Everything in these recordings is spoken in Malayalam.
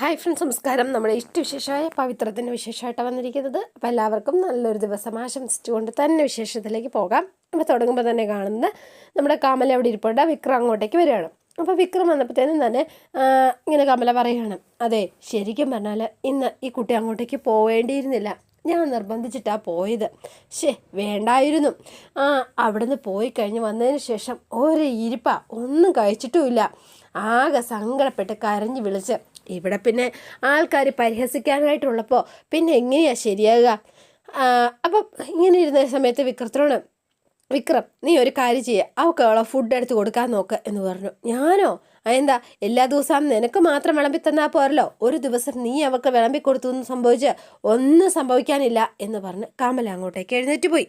ഹായ് ഫ്രണ്ട്സ് നമസ്കാരം. നമ്മുടെ ഇഷ്ടവിശേഷമായ പവിത്രത്തിന്റെ വിശേഷമായിട്ടാണ് വന്നിരിക്കുന്നത്. അപ്പോൾ എല്ലാവർക്കും നല്ലൊരു ദിവസം ആശംസിച്ചുകൊണ്ട് തന്നെ വിശേഷത്തിലേക്ക് പോകാം. അപ്പോൾ തുടങ്ങുമ്പോൾ തന്നെ കാണുന്നത് നമ്മുടെ കമല അവിടെ ഇരിപ്പുണ്ട്. വിക്രം അങ്ങോട്ടേക്ക് വരികയാണ്. അപ്പോൾ വിക്രം വന്നപ്പോഴത്തേനും തന്നെ ഇങ്ങനെ കമല പറയുകയാണ്. അതെ ശരിക്കും പറഞ്ഞാൽ ഇന്ന് ഈ കുട്ടി അങ്ങോട്ടേക്ക് പോവേണ്ടിയിരുന്നില്ല. ഞാൻ നിർബന്ധിച്ചിട്ടാണ് പോയത്. ശേ വേണ്ടായിരുന്നു. ആ അവിടുന്ന് പോയി കഴിഞ്ഞ് വന്നതിന് ശേഷം ഒരു ഇരിപ്പ ഒന്നും കഴിച്ചിട്ടുമില്ല. ആകെ സങ്കടപ്പെട്ട് കരഞ്ഞു വിളിച്ച് ഇവിടെ പിന്നെ ആൾക്കാർ പരിഹസിക്കാനായിട്ടുള്ളപ്പോൾ പിന്നെ എങ്ങനെയാ ശരിയാകുക അപ്പം ഇങ്ങനെ ഇരുന്ന സമയത്ത് വിക്രത്തിനോട് വിക്രം നീ ഒരു കാര്യം ചെയ്യുക അവൾക്ക് അവളെ ഫുഡ് എടുത്ത് കൊടുക്കാൻ നോക്ക് എന്ന് പറഞ്ഞു. ഞാനോ? അതെന്താ? എല്ലാ ദിവസവും നിനക്ക് മാത്രം വിളമ്പി തന്നാൽ പോരല്ലോ? ഒരു ദിവസം നീ അവൾക്ക് വിളമ്പി കൊടുത്തു എന്ന് സംഭവിച്ച് ഒന്നും സംഭവിക്കാനില്ല എന്ന് പറഞ്ഞ് കമല അങ്ങോട്ടേക്ക് എഴുന്നേറ്റ് പോയി.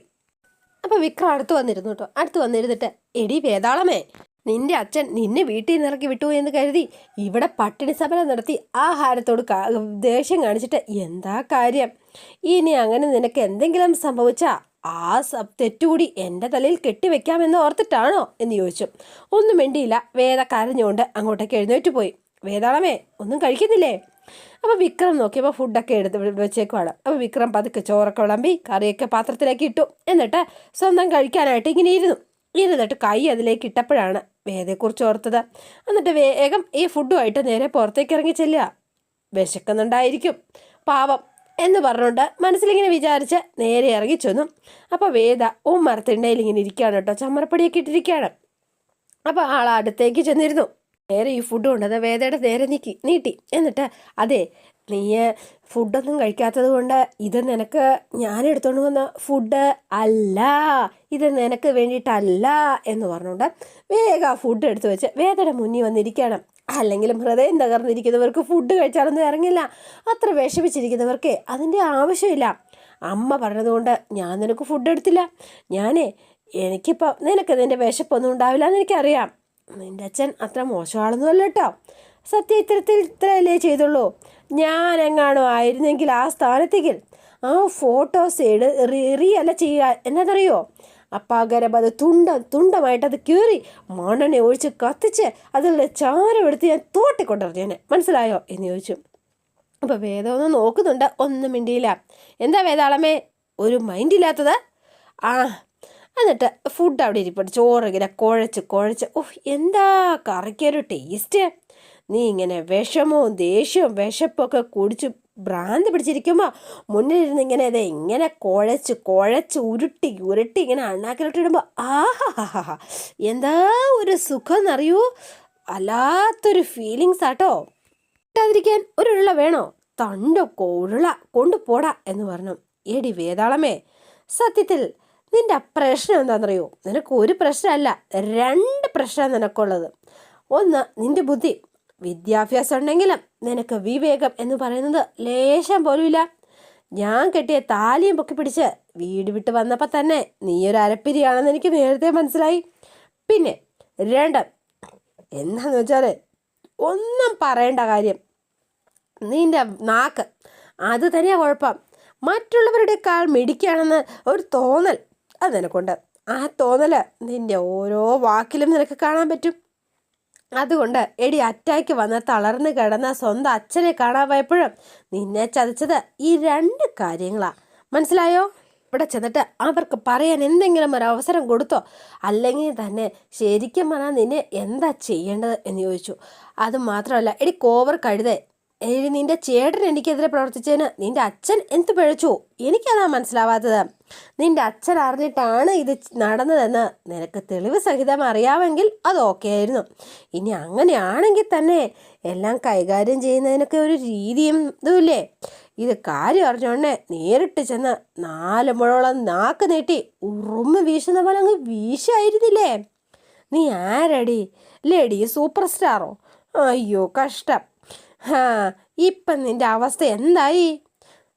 അപ്പോൾ വിക്രം അടുത്ത് വന്നിരുന്നു കേട്ടോ. അടുത്ത് വന്നിരുന്നിട്ട് എടി വേതാളമേ നിന്റെ അച്ഛൻ നിന്നെ വീട്ടിൽ നിന്ന് ഇറക്കി വിട്ടു എന്ന് കരുതി ഇവിടെ പട്ടിണി സമരം നടത്തി ആഹാരത്തോട് ദേഷ്യം കാണിച്ചിട്ട് എന്താ കാര്യം? ഇനി അങ്ങനെ നിനക്ക് എന്തെങ്കിലും സംഭവിച്ചാ ആ തെറ്റുകൂടി എന്റെ തലയിൽ കെട്ടിവെക്കാമെന്ന് ഓർത്തിട്ടാണോ എന്ന് ചോദിച്ചു. ഒന്നും മിണ്ടിയില്ല. വേദ കരഞ്ഞുകൊണ്ട് അങ്ങോട്ടേക്ക് എഴുന്നേറ്റ് പോയി. വേദാളമേ ഒന്നും കഴിക്കുന്നില്ലേ? അപ്പോൾ വിക്രം നോക്കിയപ്പോൾ ഫുഡൊക്കെ എടുത്ത് വെച്ചേക്കുവാണ്. അപ്പോൾ വിക്രം പതുക്കെ ചോറൊക്കെ വിളമ്പി കറിയൊക്കെ പാത്രത്തിലേക്ക് ഇട്ടു. എന്നിട്ട് സ്വന്തം കഴിക്കാനായിട്ട് ഇങ്ങനെ ഇരുന്നു. ഇരുന്നിട്ട് കൈ അതിലേക്ക് ഇട്ടപ്പോഴാണ് വേദയെക്കുറിച്ച് ഓർത്തത്. എന്നിട്ട് വേഗം ഈ ഫുഡുമായിട്ട് നേരെ പുറത്തേക്ക് ഇറങ്ങി ചെല്ലുക. വിശക്കുന്നുണ്ടായിരിക്കും. പാവം എന്ന് പറഞ്ഞുകൊണ്ട് മനസ്സിലിങ്ങനെ വിചാരിച്ച് നേരെ ഇറങ്ങി ചെന്നു. അപ്പോൾ വേദ ഓ മരത്തിണ്ടയിൽ ഇങ്ങനെ ഇരിക്കുകയാണ് കേട്ടോ. ചമ്മരപ്പടിയൊക്കെ ഇട്ടിരിക്കുകയാണ്. അപ്പോൾ ആൾ അടുത്തേക്ക് ചെന്നിരുന്നു. നേരെ ഈ ഫുഡ് കൊണ്ടത് വേദയുടെ നേരെ നീക്കി നീട്ടി. എന്നിട്ട് അതെ നീ ഫുഡൊന്നും കഴിക്കാത്തത് കൊണ്ട് ഇത് നിനക്ക് ഞാൻ എടുത്തോണ്ട് വന്ന ഫുഡ് അല്ല. ഇത് നിനക്ക് വേണ്ടിയിട്ടല്ല എന്ന് പറഞ്ഞുകൊണ്ട് വേഗം ആ ഫുഡ് എടുത്തു വെച്ച് വേദയുടെ മുന്നിൽ വന്നിരിക്കുകയാണ് അല്ലെങ്കിലും ഹൃദയം തകർന്നിരിക്കുന്നവർക്ക് ഫുഡ് കഴിച്ചാലൊന്നും ഇറങ്ങില്ല. അത്ര വിഷമിച്ചിരിക്കുന്നവർക്ക് അതിന്റെ ആവശ്യമില്ല. അമ്മ പറഞ്ഞതുകൊണ്ട് ഞാൻ നിനക്ക് ഫുഡ് എടുത്തില്ല. ഞാനേ എനിക്കിപ്പോൾ നിനക്ക് നിന്റെ വിശപ്പൊന്നും ഉണ്ടാവില്ല എന്ന് എനിക്കറിയാം. നിന്റെ അച്ഛൻ അത്ര മോശമാളൊന്നും അല്ല കേട്ടോ. സത്യം ഇത്തരത്തിൽ ഇത്രയല്ലേ ചെയ്തുള്ളൂ. ഞാൻ എങ്ങാണോ ആയിരുന്നെങ്കിൽ ആ സ്ഥാനത്തേക്ക് ആ ഫോട്ടോസ് എടു എറിയല്ല ചെയ്യുക എന്നതറിയോ? അപ്പാകരം അത് തുണ്ട തുണ്ടമായിട്ട് അത് കീറി മണ്ണെണ്ണ ഒഴിച്ച് കത്തിച്ച് അതിലുള്ള ചാരം എടുത്ത് ഞാൻ തോട്ടിക്കൊണ്ടിരുന്നേനെ മനസ്സിലായോ? എന്ന് ചോദിച്ചു. അപ്പോൾ വേദം നോക്കുന്നുണ്ട്. ഒന്നും മിണ്ടിയില്ല. എന്താ വേദാളമേ? ഒരു മൈൻഡ് ഇല്ലാത്തത്? ആ എന്നിട്ട് ഫുഡ് അവിടെ ഇരിപ്പുണ്ട്. ചോറ് ഇങ്ങനെ കുഴച്ച് കുഴച്ച്. ഓഹ് എന്താ കറിക്കൊരു ടേസ്റ്റ് നീ ഇങ്ങനെ വിഷമവും ദേഷ്യവും വിശപ്പൊക്കെ കുടിച്ച് ഭ്രാന്ത് പിടിച്ചിരിക്കുമ്പോൾ മുന്നിലിരുന്ന് ഇങ്ങനെ അതെ ഇങ്ങനെ കുഴച്ച് കുഴച്ച് ഉരുട്ടി ഉരുട്ടി ഇങ്ങനെ അണ്ണാക്കിലോട്ടിടുമ്പോൾ ആഹാ എന്താ ഒരു സുഖം എന്നറിയൂ അല്ലാത്തൊരു ഫീലിങ്സ് ആട്ടോ കിട്ടാതിരിക്കാൻ ഒരുള്ള വേണോ? തണ്ടൊക്കെ ഉരുള കൊണ്ടുപോടാ എന്ന് പറഞ്ഞു. എടി വേതാളമേ സത്യത്തിൽ നിന്റെ പ്രശ്നം എന്താണെന്നറിയോ നിനക്ക് ഒരു പ്രശ്നമല്ല രണ്ട് പ്രശ്നം നിനക്കുള്ളത്. ഒന്ന് നിന്റെ ബുദ്ധി. വിദ്യാഭ്യാസം ഉണ്ടെങ്കിലും നിനക്ക് വിവേകം എന്ന് പറയുന്നത് ലേശം പോലുമില്ല. ഞാൻ കെട്ടിയ താലിയും പൊക്കി പിടിച്ച് വീട് വിട്ട് വന്നപ്പോൾ തന്നെ നീ ഒരു അരപ്പിരിയാണെന്ന് എനിക്ക് നേരത്തെ മനസ്സിലായി. പിന്നെ രണ്ട് എന്താന്ന് വെച്ചാൽ ഒന്നും പറയേണ്ട കാര്യം നിന്റെ നാക്ക്. അത് തന്നെയാ കുഴപ്പം. മറ്റുള്ളവരുടെക്കാൾ മിടിക്കുകയാണെന്ന് ഒരു തോന്നൽ അത് നിനക്കുണ്ട്. ആ തോന്നൽ നിന്റെ ഓരോ വാക്കിലും നിനക്ക് കാണാൻ പറ്റും. അതുകൊണ്ട് എടി അറ്റാക്ക് വന്ന് തളർന്ന് കിടന്ന സ്വന്തം അച്ഛനെ കാണാൻ പോയപ്പോഴും നിന്നെ ചതിച്ചത് ഈ രണ്ട് കാര്യങ്ങളാ. മനസ്സിലായോ? ഇവിടെ ചെന്നിട്ട് അവർക്ക് പറയാൻ എന്തെങ്കിലും ഒരു അവസരം കൊടുത്തോ? അല്ലെങ്കിൽ തന്നെ ശരിക്കും പറഞ്ഞാൽ നിന്നെ എന്താ ചെയ്യേണ്ടത് എന്ന് ചോദിച്ചു. അത് മാത്രമല്ല എടി കോവർ കഴുതേ എടി നിന്റെ ചേട്ടൻ എനിക്കെതിരെ പ്രവർത്തിച്ചതിന് നിന്റെ അച്ഛൻ എന്ത് പിഴച്ചു? എനിക്കതാ മനസ്സിലാവാത്തത്. നിന്റെ അച്ഛൻ അറിഞ്ഞിട്ടാണ് ഇത് നടന്നതെന്ന് നിനക്ക് തെളിവ് സഹിതം അറിയാമെങ്കിൽ അത് ഓക്കെ ആയിരുന്നു ഇനി അങ്ങനെയാണെങ്കിൽ തന്നെ എല്ലാം കൈകാര്യം ചെയ്യുന്നതിനൊക്കെ ഒരു രീതിയും ഇതുമില്ലേ? ഇത് കാര്യം അറിഞ്ഞോണ്ടേ നേരിട്ട് ചെന്ന് നാല് മുഴോളം നാക്ക് നീട്ടി ഉറുമ്പ് വീശുന്ന പോലെ അങ്ങ് വീശായിരുന്നില്ലേ? നീ ആരടി? ലേഡി സൂപ്പർ സ്റ്റാറോ? അയ്യോ കഷ്ടം. ഹാ ഇപ്പം നിന്റെ അവസ്ഥ എന്തായി?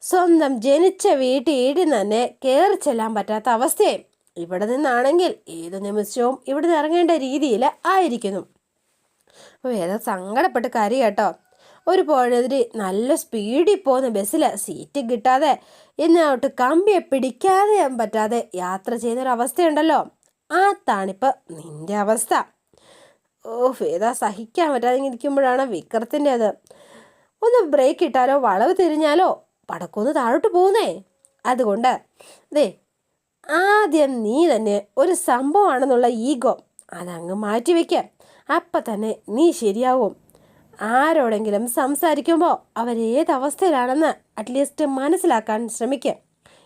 സ്വന്തം ജനിച്ച വീട്ടിൽ തന്നെ കയറി ചെല്ലാൻ പറ്റാത്ത അവസ്ഥയെ. ഇവിടെ നിന്നാണെങ്കിൽ ഏത് നിമിഷവും ഇവിടെ നിന്ന് ഇറങ്ങേണ്ട രീതിയിൽ ആയിരിക്കുന്നു. വേറെ സങ്കടപ്പെട്ട് കരി കേട്ടോ. ഒരു പോഴെതിരി നല്ല സ്പീഡിൽ പോകുന്ന ബസ്സിൽ സീറ്റ് കിട്ടാതെ എന്നോട്ട് കമ്പിയെ പിടിക്കാതെ പറ്റാതെ യാത്ര ചെയ്യുന്നൊരവസ്ഥയുണ്ടല്ലോ ആ താണിപ്പ് നിന്റെ അവസ്ഥ. ഓ വേദ സഹിക്കാൻ പറ്റാതെ ഇരിക്കുമ്പോഴാണ് വിക്രത്തിന്റെ അത്. ഒന്ന് ബ്രേക്ക് ഇട്ടാലോ വളവ് തിരിഞ്ഞാലോ പടക്കൊന്ന് താഴോട്ട് പോകുന്നേ അതുകൊണ്ട് ദേ ആദ്യം നീ തന്നെ ഒരു സംഭവമാണെന്നുള്ള ഈഗോ അതങ്ങ് മാറ്റിവെക്ക അപ്പം തന്നെ നീ ശരിയാവും. ആരോടെങ്കിലും സംസാരിക്കുമ്പോൾ അവരേതവസ്ഥയിലാണെന്ന് അറ്റ്ലീസ്റ്റ് മനസ്സിലാക്കാൻ ശ്രമിക്കുക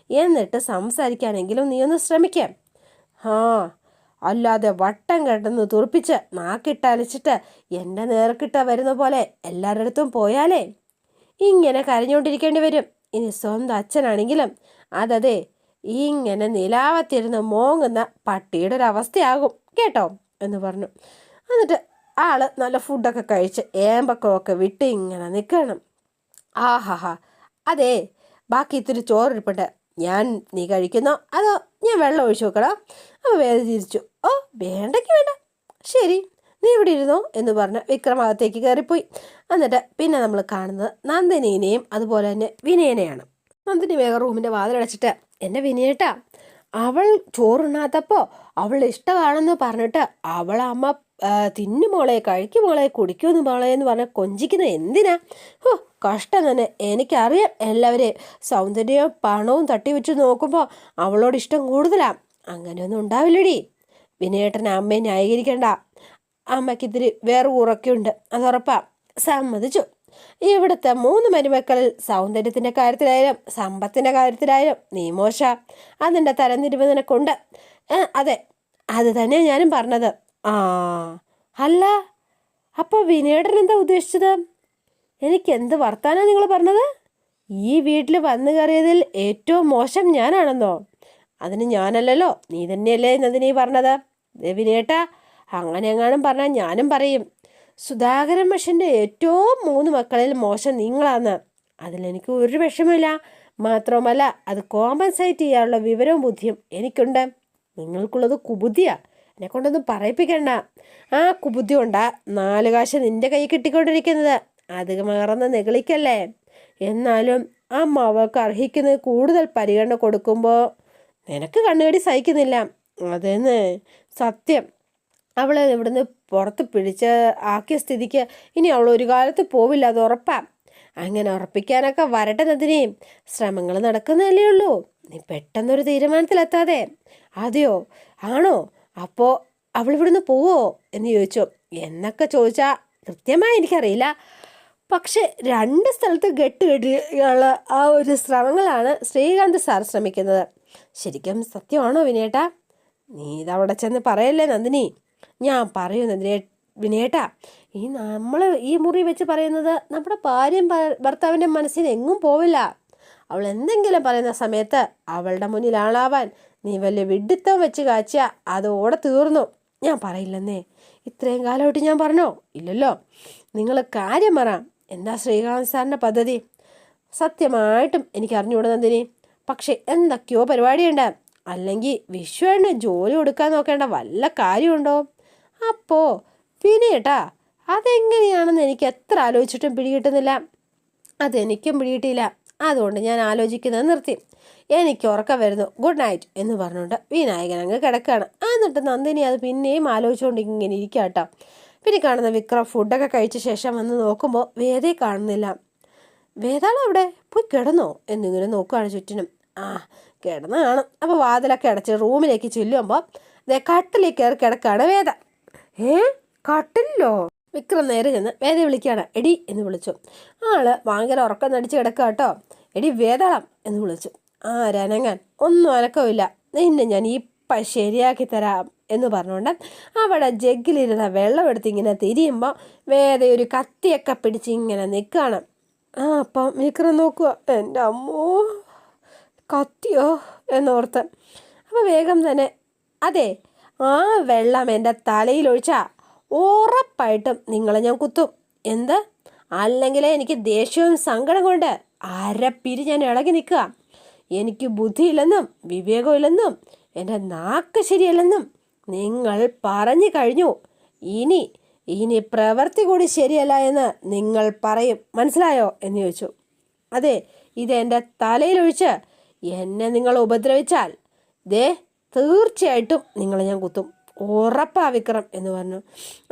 എന്നിട്ട് സംസാരിക്കാനെങ്കിലും നീ ഒന്ന് ശ്രമിക്കുക ആ അല്ലാതെ വട്ടം കിടന്ന് തുറപ്പിച്ച് നാക്കിട്ടലിച്ചിട്ട് എന്റെ നേർക്കിട്ട വരുന്ന പോലെ എല്ലാവരുടെ അടുത്തും പോയാലേ? ഇങ്ങനെ കരഞ്ഞുകൊണ്ടിരിക്കേണ്ടി വരും. ഇനി സ്വന്തം അച്ഛനാണെങ്കിലും അതതെ ഇങ്ങനെ നിലാവത്തിരുന്ന് മോങ്ങുന്ന പട്ടിയുടെ ഒരു അവസ്ഥയാകും. കേട്ടോ? എന്ന് പറഞ്ഞു. എന്നിട്ട് ആൾ നല്ല ഫുഡൊക്കെ കഴിച്ച് ഏമ്പക്കമൊക്കെ വിട്ട് ഇങ്ങനെ നിൽക്കണം. ആഹാഹാ അതെ ബാക്കി ഇത്തിരി ചോറിരിപ്പുണ്ട് ഞാൻ നീ കഴിക്കുന്നോ? അതോ ഞാൻ വെള്ളം ഒഴിച്ചു നോക്കടാ അപ്പോൾ വേദ തിരിച്ചു ഓ വേണ്ടെങ്കിൽ വേണ്ട. ശരി നീ ഇവിടെ ഇരുന്നോ എന്ന് പറഞ്ഞ് വിക്രം അകത്തേക്ക് കയറിപ്പോയി. എന്നിട്ട് പിന്നെ നമ്മൾ കാണുന്നത് നന്ദിനീനെയും അതുപോലെ തന്നെ വിനയനെയാണ്. നന്ദിനി വേഗം റൂമിന്റെ വാതിലടച്ചിട്ട് എന്നെ വിനയേട്ടാ അവൾ ചോറുണ്ണാത്തപ്പോൾ അവൾ ഇഷ്ടമാണെന്ന് പറഞ്ഞിട്ട് അവൾ അമ്മ തിന്നു മോളെ കഴിക്കും മോളെ കുടിക്കുമെന്ന് മോളെ എന്ന് പറഞ്ഞ കൊഞ്ചിക്കുന്നത് എന്തിനാ? ഓ കഷ്ടം തന്നെ. എനിക്കറിയാം എല്ലാവരെയും സൗന്ദര്യവും പണവും തട്ടി വെച്ച് നോക്കുമ്പോൾ അവളോട് ഇഷ്ടം കൂടുതലാ. അങ്ങനെയൊന്നും ഉണ്ടാവില്ലടി. വിനയേട്ടൻ അമ്മയെ ന്യായീകരിക്കണ്ട. അമ്മയ്ക്ക് ഇത്തിരി വേറെ ഉറക്കുണ്ട് അതുറപ്പാ സമ്മതിച്ചു. ഇവിടുത്തെ മൂന്ന് മരുമക്കളിൽ സൗന്ദര്യത്തിന്റെ കാര്യത്തിലായാലും സമ്പത്തിന്റെ കാര്യത്തിലായാലും നീ മോശ. അതിന്റെ തരംതിരിവ് നിനക്കുണ്ട് അതെ അത് തന്നെയാണ് ഞാനും പറഞ്ഞത്. ആ അല്ല അപ്പോൾ വിനേടൻ എന്താ ഉദ്ദേശിച്ചത്? എനിക്ക് എന്ത് വർത്താനാ നിങ്ങൾ പറഞ്ഞത്? ഈ വീട്ടിൽ വന്നു കയറിയതിൽ ഏറ്റവും മോശം ഞാനാണെന്നോ? അതിന് ഞാനല്ലല്ലോ നീ തന്നെയല്ലേ നന്ദിനി പറഞ്ഞത്. ദേ വിനേട്ടാ അങ്ങനെ എങ്ങാനും പറഞ്ഞാൽ ഞാനും പറയും. സുധാകരൻ മഷന്റെ ഏറ്റവും മൂന്ന് മക്കളിൽ മോശം നിങ്ങളാണ് അതിലെനിക്ക് ഒരു വിഷമമില്ല മാത്രമല്ല അത് കോമ്പൻസേറ്റ് ചെയ്യാനുള്ള വിവരവും ബുദ്ധിയും എനിക്കുണ്ട്. നിങ്ങൾക്കുള്ളത് കുബുദ്ധിയാണ് എന്നെ കൊണ്ടൊന്നും പറയിപ്പിക്കണ്ട. ആ കുബുദ്ധി കൊണ്ടാ നാല് കാശ് നിന്റെ കൈ കിട്ടിക്കൊണ്ടിരിക്കുന്നത്. അത് മറന്ന് നെകളിക്കല്ലേ എന്നാലും അമ്മ അവൾക്ക് അർഹിക്കുന്നത് കൂടുതൽ പരിഗണന കൊടുക്കുമ്പോൾ നിനക്ക് കണ്ണുകടി സഹിക്കുന്നില്ല. അതെന്ന് സത്യം. അവളെ ഇവിടുന്ന് പുറത്ത് പിടിച്ച് ആക്കിയ സ്ഥിതിക്ക് ഇനി അവൾ ഒരു കാലത്ത് പോവില്ല അത് ഉറപ്പാ. അങ്ങനെ ഉറപ്പിക്കാനൊക്കെ വരട്ടെ ശ്രമങ്ങൾ നടക്കുന്നതല്ലേ ഉള്ളൂ. നീ പെട്ടെന്നൊരു തീരുമാനത്തിലെത്താതെ. അതെയോ ആണോ? അപ്പോൾ അവൾ ഇവിടുന്ന് പോവോ? എന്ന് ചോദിച്ചു. എന്നൊക്കെ ചോദിച്ചാൽ കൃത്യമായി എനിക്കറിയില്ല. പക്ഷെ രണ്ട് സ്ഥലത്ത് കെട്ടുകെട്ടിയുള്ള ആ ഒരു ശ്രമങ്ങളാണ് ശ്രീകാന്ത് സാർ ശ്രമിക്കുന്നത്. ശരിക്കും സത്യമാണോ വിനേട്ടാ നീ ഇതവിടെ ചെന്ന് പറയല്ലേ നന്ദിനി? ഞാൻ പറയൂ നന്ദിനി വിനേട്ടാ ഈ നമ്മൾ ഈ മുറി വെച്ച് പറയുന്നത് നമ്മുടെ ഭാര്യയും ഭർത്താവിന്റെ മനസ്സിന് എങ്ങും പോവില്ല. അവൾ എന്തെങ്കിലും പറയുന്ന സമയത്ത് അവളുടെ മുന്നിൽ ആളാവാൻ നീ വലിയ വിഡിത്തം വെച്ച് കാച്ചിയ അതോടെ തീർന്നു. ഞാൻ പറയില്ലെന്നേ. ഇത്രയും കാലമായിട്ട് ഞാൻ പറഞ്ഞോ? ഇല്ലല്ലോ. നിങ്ങൾ കാര്യം പറ. എന്താ ശ്രീകാന്ത് സാറിന്റെ പദ്ധതി? സത്യമായിട്ടും എനിക്ക് അറിഞ്ഞുകൂടെ നന്ദിനി. പക്ഷേ എന്തൊക്കെയോ പരിപാടിയുണ്ട്. അല്ലെങ്കിൽ വിശ്വന് ജോലി കൊടുക്കാൻ നോക്കേണ്ട വല്ല കാര്യമുണ്ടോ? അപ്പോൾ വിനയേട്ടാ അതെങ്ങനെയാണെന്ന് എനിക്ക് എത്ര ആലോചിച്ചിട്ടും പിടികിട്ടുന്നില്ല. അതെനിക്കും പിടികിട്ടിയില്ല. അതുകൊണ്ട് ഞാൻ ആലോചിക്കുന്നത് നിർത്തി. എനിക്ക് ഉറക്കം വരുന്നു. ഗുഡ് നൈറ്റ് എന്ന് പറഞ്ഞുകൊണ്ട് വിനായകൻ അങ്ങ് കിടക്കുകയാണ് എന്നിട്ട് നന്ദിനി അത് പിന്നെയും ആലോചിച്ചുകൊണ്ട് ഇങ്ങനെ ഇരിക്കാം കേട്ടോ പിന്നെ കാണുന്ന വിക്രം ഫുഡൊക്കെ കഴിച്ച ശേഷം വന്ന് നോക്കുമ്പോൾ വേദയെ കാണുന്നില്ല. വേദാളം അവിടെ പോയി കിടന്നോ എന്നിങ്ങനെ നോക്കുകയാണ് ചുറ്റിനും. ആ കിടന്നാണ് അപ്പോൾ വാതിലൊക്കെ അടച്ച് റൂമിലേക്ക് ചെല്ലുമ്പോൾ ദേ കട്ടിലേക്ക് കയറി കിടക്കുകയാണ് വേദ. ഏ കട്ടിലോ വിക്രം നേരെ ചെന്ന് വേദയെ വിളിക്കുകയാണ്. എടി എന്ന് വിളിച്ചു. ആൾ ഭയങ്കര ഉറക്കം നടിച്ച് കിടക്കുക കേട്ടോ എടി വേദാളം എന്ന് വിളിച്ചു. ആ രനങ്ങാൻ ഒന്നും അനക്കമില്ല നിന്നെ ഞാൻ ഇപ്പം ശരിയാക്കി തരാം. എന്ന് പറഞ്ഞുകൊണ്ട് അവിടെ ജഗ്ഗിലിരുന്ന വെള്ളം എടുത്ത് ഇങ്ങനെ തിരിയുമ്പോൾ വേദ ഒരു കത്തിയൊക്കെ പിടിച്ച് ഇങ്ങനെ നിൽക്കുകയാണ്. ആ അപ്പം വിക്രം നോക്കുക എന്റെ അമ്മോ കത്തിയോ? എന്നോർത്ത്. അപ്പോൾ വേഗം തന്നെ അതെ ആ വെള്ളം എന്റെ തലയിൽ ഒഴിച്ചാൽ ഉറപ്പായിട്ടും നിങ്ങളെ ഞാൻ കുത്തും. എന്ത്? അല്ലെങ്കിൽ എനിക്ക് ദേഷ്യവും സങ്കടം കൊണ്ട് അരപ്പിരി ഞാൻ ഇളകി നിൽക്കുക. എനിക്ക് ബുദ്ധിയില്ലെന്നും വിവേകമില്ലെന്നും എന്റെ നാക്ക് ശരിയല്ലെന്നും നിങ്ങൾ പറഞ്ഞു കഴിഞ്ഞു. ഇനി ഇനി പ്രവൃത്തി കൂടി ശരിയല്ല എന്ന് നിങ്ങൾ പറയും. മനസ്സിലായോ? എന്ന് ചോദിച്ചു. അതെ ഇത് എന്റെ തലയിലൊഴിച്ച് എന്നെ നിങ്ങൾ ഉപദ്രവിച്ചാൽ. ദേ തീർച്ചയായിട്ടും നിങ്ങളെ ഞാൻ കുത്തും. ഉറപ്പാ വിക്രം എന്ന് പറഞ്ഞു.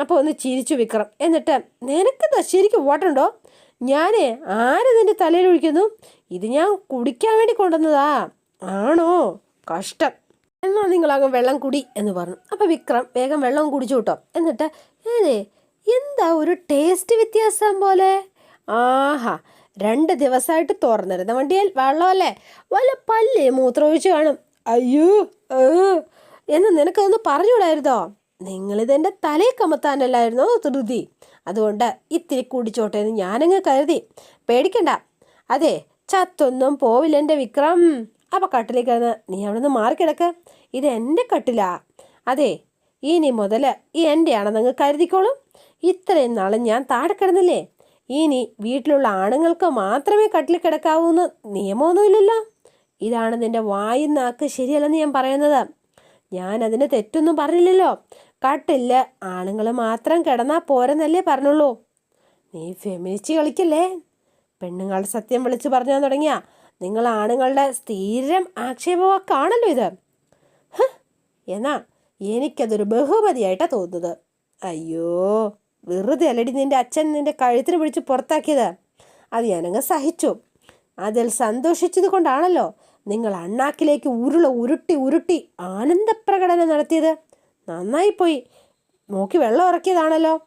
അപ്പോൾ ഒന്ന് ചിരിച്ചു വിക്രം. എന്നിട്ട് നിനക്ക് ശരിക്കും ഓട്ടുണ്ടോ ഞാൻ ആര് നിന്റെ തലയിൽ ഒഴിക്കുന്നു ഇത് ഞാൻ കുടിക്കാൻ വേണ്ടി കൊണ്ടുവന്നതാ. ആണോ? കഷ്ടം. എന്നാ നിങ്ങളാകും വെള്ളം കുടി എന്ന് പറഞ്ഞു. അപ്പോൾ വിക്രം വേഗം വെള്ളം കുടിച്ചു കിട്ടോ. എന്നിട്ട് ഏതേ എന്താ ഒരു ടേസ്റ്റ് വ്യത്യാസം പോലെ? ആഹാ രണ്ട് ദിവസമായിട്ട് തുറന്നിരുന്ന വണ്ടിയിൽ വെള്ളമല്ലേ വല്ല പല്ലേ മൂത്രമൊഴിച്ച് കാണും. അയ്യോ എന്ന് നിനക്കൊന്ന് പറഞ്ഞുകൂടായിരുന്നോ? നിങ്ങളിതെന്റെ തലയിൽ കമത്താനല്ലായിരുന്നോ ധൃതി അതുകൊണ്ട് ഇത്തിരി കുടിച്ചോട്ടെ എന്ന് ഞാനങ്ങ് കരുതി. പേടിക്കണ്ട. അതെ ചത്തൊന്നും പോവില്ല എന്റെ വിക്രം. അപ്പം കട്ടിലേക്ക് നീ അവിടെ നിന്ന് മാറിക്കിടക്ക്. ഇത് എന്റെ കട്ടിലാ. അതെ ഇനി മുതൽ ഈ എന്റെയാണെന്നങ്ങ് കരുതിക്കോളും. ഇത്രയും നാളും ഞാൻ താഴെ കിടന്നില്ലേ? ഇനി വീട്ടിലുള്ള ആണുങ്ങൾക്ക് മാത്രമേ കട്ടിൽ കിടക്കാവൂന്ന് നിയമമൊന്നുമില്ലല്ലോ. ഇതാണ് നിന്റെ വായും നാക്ക് ശരിയല്ലെന്ന് ഞാൻ പറയുന്നത്. ഞാൻ അതിന് തെറ്റൊന്നും പറഞ്ഞില്ലല്ലോ. കട്ടിൽ ആണുങ്ങൾ മാത്രം കിടന്നാൽ പോരെന്നല്ലേ പറഞ്ഞുള്ളൂ. നീ ഫെമിനിസ്റ്റ് കളിക്കല്ലേ? പെണ്ണുങ്ങൾ സത്യം വിളിച്ചു പറഞ്ഞാൽ തുടങ്ങിയ നിങ്ങൾ ആണുങ്ങളുടെ സ്ഥിരം ആക്ഷേപവാക്കാണല്ലോ ഇത്. എന്നാ എനിക്കതൊരു ബഹുമതിയായിട്ടാണ് തോന്നുന്നത്. അയ്യോ വെറുതെ അല്ലടി നിന്റെ അച്ഛൻ നിന്റെ കഴുത്തിന് പിടിച്ച് പുറത്താക്കിയത്. അത് ഞാനങ്ങ് സഹിച്ചു. അതിൽ സന്തോഷിച്ചത് കൊണ്ടാണല്ലോ നിങ്ങൾ അണ്ണാക്കിലേക്ക് ഉരുള ഉരുട്ടി ഉരുട്ടി ആനന്ദപ്രകടനം നടത്തിയത്. നന്നായിപ്പോയി. നോക്കി വെള്ളം ഇറക്കിയതാണല്ലോ.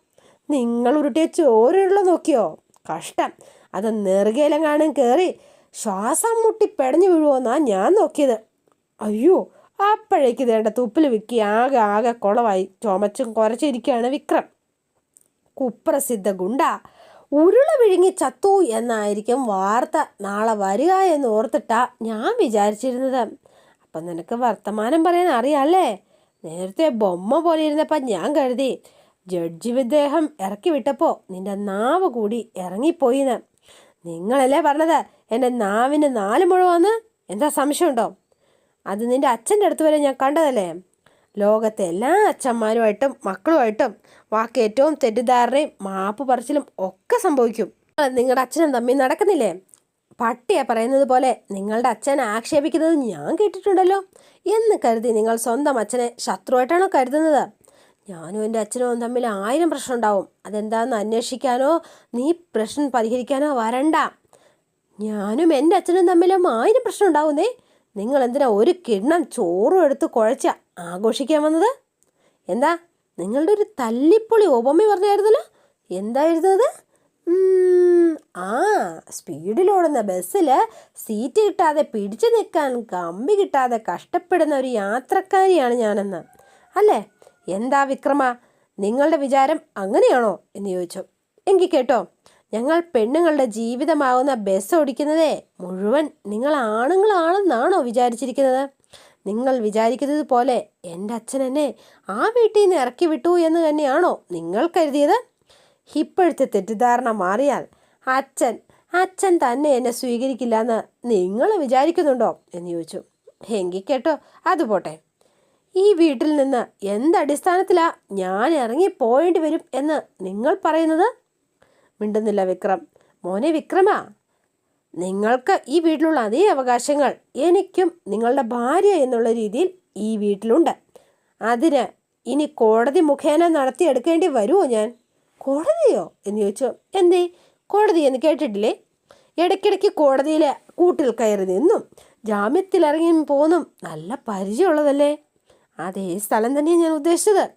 നിങ്ങൾ ഉരുട്ടിയ ചോരുള്ള നോക്കിയോ? കഷ്ടം. അത് നെറുകയിലെങ്ങാനും കയറി ശ്വാസം മുട്ടി പെടഞ്ഞു വീഴുമോന്നാ ഞാൻ നോക്കിയത്. അയ്യോ അപ്പോഴേക്ക് ഇതേണ്ട തുപ്പിൽ വിക്കി ആകെ ആകെ കുളമായി. ചുമച്ചും കുറച്ചിരിക്കുകയാണ് വിക്രം. കുപ്രസിദ്ധ ഗുണ്ട. ഉരുള വിഴുങ്ങി ചത്തു എന്നായിരിക്കും വാർത്ത. നാളെ വരിക എന്ന് ഓർത്തിട്ടാ ഞാൻ വിചാരിച്ചിരുന്നത്. അപ്പം നിനക്ക് വർത്തമാനം പറയാൻ അറിയാല്ലേ? നേരത്തെ ബൊമ്മ പോലെ ഇരുന്നപ്പോൾ ഞാൻ കരുതി. ജഡ്ജി വിദ്ദേഹം ഇറക്കി വിട്ടപ്പോൾ നിന്റെ നാവ് കൂടി ഇറങ്ങിപ്പോയിന്ന്. നിങ്ങളല്ലേ പറഞ്ഞത്? എന്റെ നാവിന് നാല് മുഴുവന്ന്? എന്താ സംശയമുണ്ടോ? അത് നിന്റെ അച്ഛന്റെ അടുത്ത് വരെ ഞാൻ കണ്ടതല്ലേ? ലോകത്തെ എല്ലാ അച്ഛന്മാരുമായിട്ടും മക്കളുമായിട്ടും വാക്ക് ഏറ്റവും തെറ്റിദ്ധാരണയും മാപ്പ് പറച്ചിലും ഒക്കെ സംഭവിക്കും. നിങ്ങളുടെ അച്ഛനും തമ്മിൽ നടക്കുന്നില്ലേ? പട്ടിയെ പറയുന്നത് പോലെ നിങ്ങളുടെ അച്ഛൻ ആക്ഷേപിക്കുന്നത് ഞാൻ കേട്ടിട്ടുണ്ടല്ലോ. എന്ന് കരുതി നിങ്ങൾ സ്വന്തം അച്ഛനെ ശത്രുവായിട്ടാണോ കരുതുന്നത്? ഞാനും എന്റെ അച്ഛനും തമ്മിൽ ആയിരം പ്രശ്നം ഉണ്ടാവും. അതെന്താണെന്ന് അന്വേഷിക്കാനോ നീ പ്രശ്നം പരിഹരിക്കാനോ വരണ്ട. ഞാനും എന്റെ അച്ഛനും തമ്മിലും ആയിരം പ്രശ്നം ഉണ്ടാവുന്നേ. നിങ്ങൾ എന്തിനാ ഒരു കിണ്ണം ചോറും എടുത്ത് കുഴച്ച ആഘോഷിക്കാൻ വന്നത്? എന്താ നിങ്ങളുടെ ഒരു തല്ലിപ്പൊളി ഉപമ പറഞ്ഞായിരുന്നല്ലോ? എന്തായിരുന്നു അത് ഉം, ആ സ്പീഡിലോടുന്ന ബസ്സിൽ സീറ്റ് കിട്ടാതെ പിടിച്ചു നിൽക്കാൻ കമ്പി കിട്ടാതെ കഷ്ടപ്പെടുന്ന ഒരു യാത്രക്കാരിയാണ് ഞാനെന്ന്. അല്ലേ? എന്താ വിക്രമ? നിങ്ങളുടെ വിചാരം അങ്ങനെയാണോ? എന്ന് ചോദിച്ചു. എങ്കിൽ കേട്ടോ ഞങ്ങൾ പെണ്ണുങ്ങളുടെ ജീവിതമാകുന്ന ബസ് ഓടിക്കുന്നതേ മുഴുവൻ നിങ്ങൾ ആണുങ്ങളാണെന്നാണോ വിചാരിച്ചിരിക്കുന്നത്? നിങ്ങൾ വിചാരിക്കുന്നത് പോലെ എന്റെ അച്ഛൻ എന്നെ ആ വീട്ടിൽ നിന്ന് ഇറക്കി വിട്ടു എന്ന് തന്നെയാണോ നിങ്ങൾ കരുതിയത്? ഇപ്പോഴത്തെ തെറ്റിദ്ധാരണ മാറിയാൽ അച്ഛൻ അച്ഛൻ തന്നെ എന്നെ സ്വീകരിക്കില്ല എന്ന് നിങ്ങൾ വിചാരിക്കുന്നുണ്ടോ എന്ന് ചോദിച്ചു. എങ്കിൽ കേട്ടോ അത് പോട്ടെ. ഈ വീട്ടിൽ നിന്ന് എന്തടിസ്ഥാനത്തിലാണ് ഞാൻ ഇറങ്ങി പോയേണ്ടി വരും എന്ന് നിങ്ങൾ പറയുന്നത്? മിണ്ടുന്നില്ല വിക്രം. മോനെ വിക്രമാ നിങ്ങൾക്ക് ഈ വീട്ടിലുള്ള അതേ അവകാശങ്ങൾ എനിക്കും നിങ്ങളുടെ ഭാര്യ എന്നുള്ള രീതിയിൽ ഈ വീട്ടിലുണ്ട്. അതിന് ഇനി കോടതി മുഖേന നടത്തിയെടുക്കേണ്ടി വരുമോ ഞാൻ? കോടതിയോ? എന്ന് ചോദിച്ചു. എന്തേ? കോടതി എന്ന് കേട്ടിട്ടില്ലേ? ഇടയ്ക്കിടയ്ക്ക് കോടതിയിൽ കൂട്ടിൽ കയറി നിന്നും. ജാമ്യത്തിലിറങ്ങി പോന്നും നല്ല പരിചയമുള്ളതല്ലേ? അതേ സ്ഥലം തന്നെയാണ് ഞാൻ ഉദ്ദേശിച്ചത്.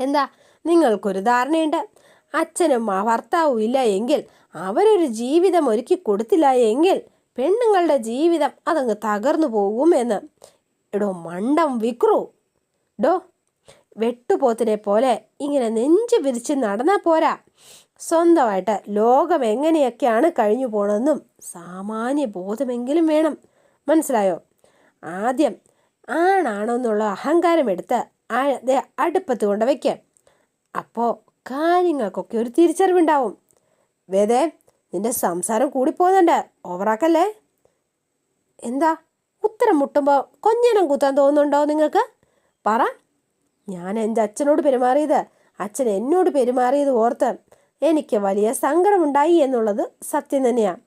എന്താ? നിങ്ങൾക്കൊരു ധാരണയുണ്ട്. അച്ഛനും ഭർത്താവും ഇല്ല എങ്കിൽ അവരൊരു ജീവിതം ഒരുക്കി കൊടുത്തില്ല എങ്കിൽ പെണ്ണുങ്ങളുടെ ജീവിതം അതങ്ങ് തകർന്നു പോകും എന്ന്. എടോ മണ്ടം വിക്രു. ഡോ വെട്ടുപോത്തിനെ പോലെ ഇങ്ങനെ നെഞ്ചു വിരിച്ച് നടന്നാൽ പോരാ. സ്വന്തമായിട്ട് ലോകം എങ്ങനെയൊക്കെയാണ് കഴിഞ്ഞു പോണെന്നും സാമാന്യ ബോധമെങ്കിലും വേണം. മനസ്സിലായോ? ആദ്യം ആണാണോ എന്നുള്ള അഹങ്കാരം എടുത്ത് അടുപ്പത്ത് കൊണ്ട് വയ്ക്കുക അപ്പോൾ കാര്യങ്ങൾക്കൊക്കെ ഒരു തിരിച്ചറിവുണ്ടാവും. വേദേ നിന്റെ സംസാരം കൂടിപ്പോകുന്നുണ്ട്. ഓവറാക്കല്ലേ? എന്താ? ഉത്തരം മുട്ടുമ്പോൾ കൊഞ്ഞനം കുത്താൻ തോന്നുന്നുണ്ടോ നിങ്ങൾക്ക്? പറ. ഞാൻ എന്റെ അച്ഛനോട് പെരുമാറിയത് അച്ഛൻ എന്നോട് പെരുമാറിയത് ഓർത്ത് എനിക്ക് വലിയ സങ്കടമുണ്ടായി എന്നുള്ളത് സത്യം തന്നെയാണ്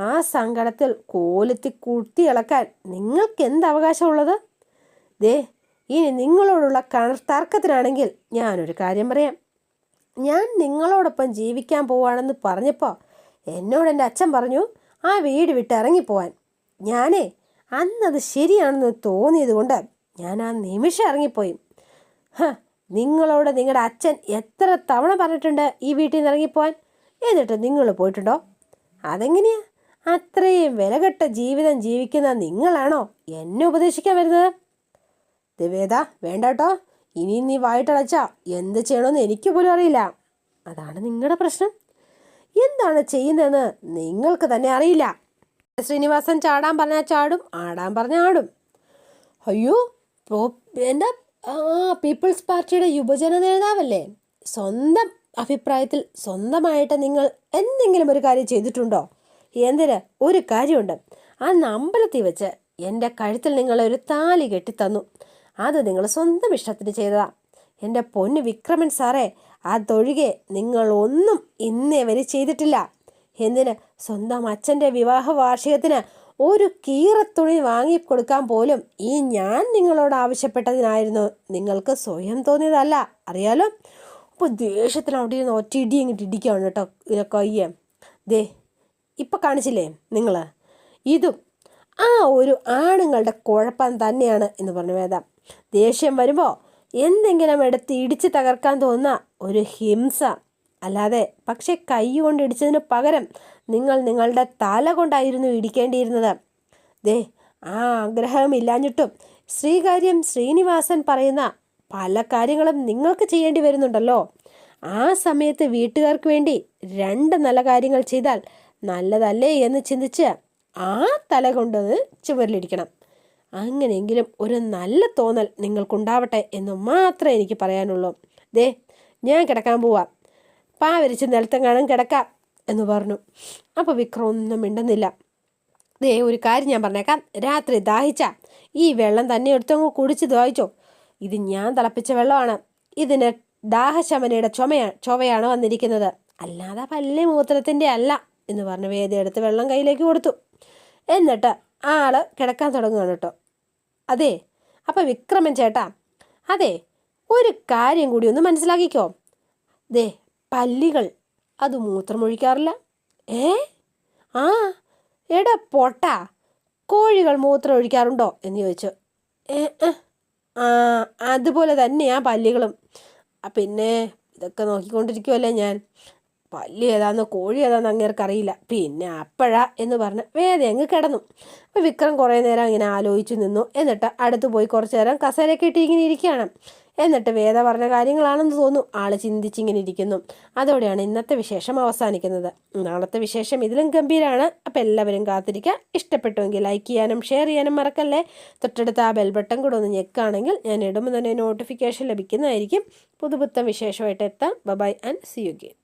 ആ സങ്കടത്തിൽ കോലത്തി കുത്തി ഇളക്കാൻ നിങ്ങൾക്ക് എന്ത് അവകാശമുള്ളത്? ദേ ഇനി നിങ്ങളോടുള്ള കണർ തർക്കത്തിനാണെങ്കിൽ ഞാനൊരു കാര്യം പറയാം. ഞാൻ നിങ്ങളോടൊപ്പം ജീവിക്കാൻ പോവാണെന്ന് പറഞ്ഞപ്പോൾ എന്നോട് എന്റെ അച്ഛൻ പറഞ്ഞു ആ വീട് വിട്ട് ഇറങ്ങിപ്പോവാൻ. ഞാനേ അന്നത് ശരിയാണെന്ന് തോന്നിയത് കൊണ്ട് ഞാൻ ആ നിമിഷം ഇറങ്ങിപ്പോയി. ഹ നിങ്ങളോട് നിങ്ങളുടെ അച്ഛൻ എത്ര തവണ പറഞ്ഞിട്ടുണ്ട് ഈ വീട്ടിൽ നിന്ന് ഇറങ്ങിപ്പോവാൻ? എന്നിട്ട് നിങ്ങൾ പോയിട്ടുണ്ടോ? അതെങ്ങനെയാ? അത്രയും വിലകെട്ട ജീവിതം ജീവിക്കുന്ന നിങ്ങളാണോ എന്നെ ഉപദേശിക്കാൻ വരുന്നത്? ദിവേദ വേണ്ട കേട്ടോ. ഇനി നീ വായിട്ടടച്ചാ. എന്ത് ചെയ്യണമെന്ന് എനിക്ക് പോലും അറിയില്ല. അതാണ് നിങ്ങളുടെ പ്രശ്നം. എന്താണ് ചെയ്യുന്നതെന്ന് നിങ്ങൾക്ക് തന്നെ അറിയില്ല. ശ്രീനിവാസൻ ചാടാൻ പറഞ്ഞാൽ ചാടും ആടാൻ പറഞ്ഞാൽ ആടും. അയ്യോ എന്താ? ആ പീപ്പിൾസ് പാർട്ടിയുടെ യുവജന നേതാവല്ലേ? സ്വന്തം അഭിപ്രായത്തിൽ സ്വന്തമായിട്ട് നിങ്ങൾ എന്തെങ്കിലും ഒരു കാര്യം ചെയ്തിട്ടുണ്ടോ? എന്തിന്? ഒരു കാര്യമുണ്ട്. ആ അമ്പലത്തിൽ വെച്ച് എന്റെ കഴുത്തിൽ നിങ്ങളൊരു ഒരു കെട്ടി കെട്ടിത്തന്നു. അത് നിങ്ങൾ സ്വന്തം ഇഷ്ടത്തിന് ചെയ്തതാ. എന്റെ പൊന്ന് വിക്രമൻ സാറേ അതൊഴികെ നിങ്ങൾ ഒന്നും ഇന്നേ വരെ ചെയ്തിട്ടില്ല. എന്തിന്? സ്വന്തം അച്ഛന്റെ വിവാഹ വാർഷികത്തിന് ഒരു കീറത്തുണി വാങ്ങിക്കൊടുക്കാൻ പോലും ഈ ഞാൻ നിങ്ങളോട് ആവശ്യപ്പെട്ടതിനായിരുന്നു. നിങ്ങൾക്ക് സ്വയം തോന്നിയതല്ല അറിയാലോ? അപ്പോൾ ദേഷ്യത്തിന് അവിടെ ഇരുന്ന് ഒറ്റ ഇടി ഇങ്ങോട്ട് ഇടിക്കുകയാണ് കേട്ടോ ഇതൊക്കെ അയ്യേ. ദേ ഇപ്പം കാണിച്ചില്ലേ നിങ്ങൾ ഇതും ആ ഒരു ആണുങ്ങളുടെ കുഴപ്പം തന്നെയാണ് എന്ന് പറഞ്ഞു വേദ. ദേഷ്യം വരുമ്പോൾ എന്തെങ്കിലും എടുത്ത് ഇടിച്ച് തകർക്കാൻ തോന്നുന്ന ഒരു ഹിംസ. അല്ലാതെ പക്ഷെ കൈ കൊണ്ട് ഇടിച്ചതിന് പകരം നിങ്ങൾ നിങ്ങളുടെ തല കൊണ്ടായിരുന്നു ഇടിക്കേണ്ടിയിരുന്നത്. ദേ ആ ആഗ്രഹം ഇല്ലാഞ്ഞിട്ടും ശ്രീകാര്യം ശ്രീനിവാസൻ പറയുന്ന പല കാര്യങ്ങളും നിങ്ങൾക്ക് ചെയ്യേണ്ടി വരുന്നുണ്ടല്ലോ. ആ സമയത്ത് വീട്ടുകാർക്ക് വേണ്ടി രണ്ട് നല്ല കാര്യങ്ങൾ ചെയ്താൽ നല്ലതല്ലേ എന്ന് ചിന്തിച്ച് ആ തല കൊണ്ടത് ചുവരിലിടിക്കണം. അങ്ങനെയെങ്കിലും ഒരു നല്ല തോന്നൽ നിങ്ങൾക്കുണ്ടാവട്ടെ എന്ന് മാത്രമേ എനിക്ക് പറയാനുള്ളൂ. ദേ ഞാൻ കിടക്കാൻ പോവാം. പാവരിച്ച് നിലത്തെങ്ങാനും കിടക്കാം എന്ന് പറഞ്ഞു. അപ്പോൾ വിക്രം ഒന്നും മിണ്ടുന്നില്ല. ദേ ഒരു കാര്യം ഞാൻ പറഞ്ഞേക്കാം. രാത്രി ദാഹിച്ച. ഈ വെള്ളം തന്നെ എടുത്തങ്ങ് കുടിച്ച് ദാഹിച്ചോ. ഇത് ഞാൻ തിളപ്പിച്ച വെള്ളമാണ്. ഇതിന് ദാഹശമനയുടെ ചുമയാണ് ചുവയാണ് വന്നിരിക്കുന്നത്. അല്ലാതെ പല്ലേ മൂത്രത്തിന്റെ അല്ല എന്ന് പറഞ്ഞ് വേദി എടുത്ത് വെള്ളം കയ്യിലേക്ക് കൊടുത്തു. എന്നിട്ട് ആൾ കിടക്കാൻ തുടങ്ങുകയാണ് കേട്ടോ. അതെ അപ്പം വിക്രമൻ ചേട്ടാ അതെ ഒരു കാര്യം കൂടി ഒന്ന് മനസ്സിലാക്കിക്കോ. ദേ പല്ലികൾ അത് മൂത്രമൊഴിക്കാറില്ല. ഏ? ആ എടാ പൊട്ടാ കോഴികൾ മൂത്രം ഒഴിക്കാറുണ്ടോ എന്ന് ചോദിച്ചു. ഏ ആ അതുപോലെ തന്നെയാ പല്ലികളും. പിന്നെ ഇതൊക്കെ നോക്കിക്കൊണ്ടിരിക്കുമല്ലേ ഞാൻ. പല്ലി ഏതാന്ന് കോഴി ഏതാന്ന് അങ്ങേർക്ക് അറിയില്ല പിന്നെ അപ്പഴാ എന്ന് പറഞ്ഞ് വേദ അങ്ങ് കിടന്നു. അപ്പോൾ വിക്രം കുറേ നേരം ഇങ്ങനെ ആലോചിച്ചു നിന്നു. എന്നിട്ട് അടുത്ത് പോയി കുറച്ച് നേരം കസേരയൊക്കെ ഇട്ട് ഇങ്ങനെ ഇരിക്കുകയാണ്. എന്നിട്ട് വേദ പറഞ്ഞ കാര്യങ്ങളാണെന്ന് തോന്നുന്നു. ആൾ ചിന്തിച്ചിങ്ങനെ ഇരിക്കുന്നു. അതോടെയാണ് ഇന്നത്തെ വിശേഷം അവസാനിക്കുന്നത്. നാളത്തെ വിശേഷം ഇതിലും ഗംഭീരമാണ് അപ്പോൾ എല്ലാവരും കാത്തിരിക്കുക ഇഷ്ടപ്പെട്ടുവെങ്കിൽ ലൈക്ക് ചെയ്യാനും ഷെയർ ചെയ്യാനും മറക്കല്ലേ. തൊട്ടടുത്ത് ആ ബെൽ ബട്ടൺ കൂടെ ഒന്ന് ഞെക്കാണെങ്കിൽ ഞാൻ ഇടുമ്പോൾ തന്നെ നോട്ടിഫിക്കേഷൻ ലഭിക്കുന്നതായിരിക്കും. പുതുപുത്തം വിശേഷമായിട്ട് എത്താം. Bye and see you again